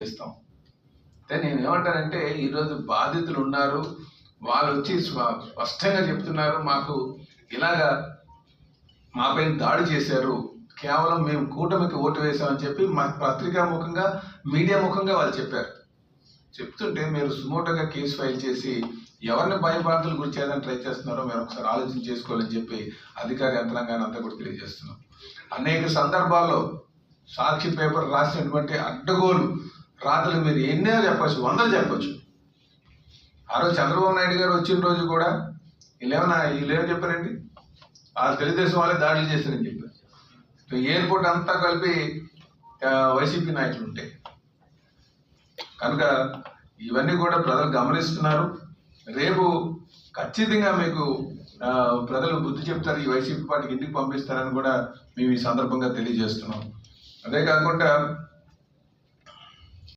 చేస్తాం. అయితే నేను ఏమంటానంటే ఈరోజు బాధితులు ఉన్నారు వాళ్ళు వచ్చి స్పష్టంగా చెప్తున్నారు మాకు ఇలాగా మాపై దాడి చేశారు కేవలం మేము కూటమికి ఓటు వేసామని చెప్పి మా పత్రికా ముఖంగా మీడియా ముఖంగా వాళ్ళు చెప్పారు. చెప్తుంటే మీరు సుమోటోగా కేసు ఫైల్ చేసి ఎవరిని భయభ్రాంతులు గురి చేయాలని ట్రై చేస్తున్నారో మీరు ఒకసారి ఆలోచన చేసుకోవాలని చెప్పి అధికార యంత్రాంగాన్ని అంతా కూడా తెలియజేస్తున్నాం. అనేక సందర్భాల్లో సాక్షి పేపర్ రాసినటువంటి అడ్డగోలు రాత్రులు మీరు ఎన్నో చెప్పచ్చు వందలు చెప్పచ్చు. ఆ రోజు చంద్రబాబు నాయుడు గారు వచ్చిన రోజు కూడా వీళ్ళేమన్నా వీళ్ళేమో చెప్పారండి? ఆ తెలుగుదేశం వాళ్ళే దాడులు చేశారని చెప్పారు. ఎయిర్పోర్ట్ అంతా కలిపి వైసీపీ నాయకులు ఉంటాయి కనుక ఇవన్నీ కూడా ప్రజలు గమనిస్తున్నారు. రేపు ఖచ్చితంగా మీకు ప్రజలు బుద్ధి చెప్తారు ఈ వైసీపీ పార్టీకి ఇంటికి పంపిస్తారని కూడా మేము ఈ సందర్భంగా తెలియజేస్తున్నాం. అదే కాకుండా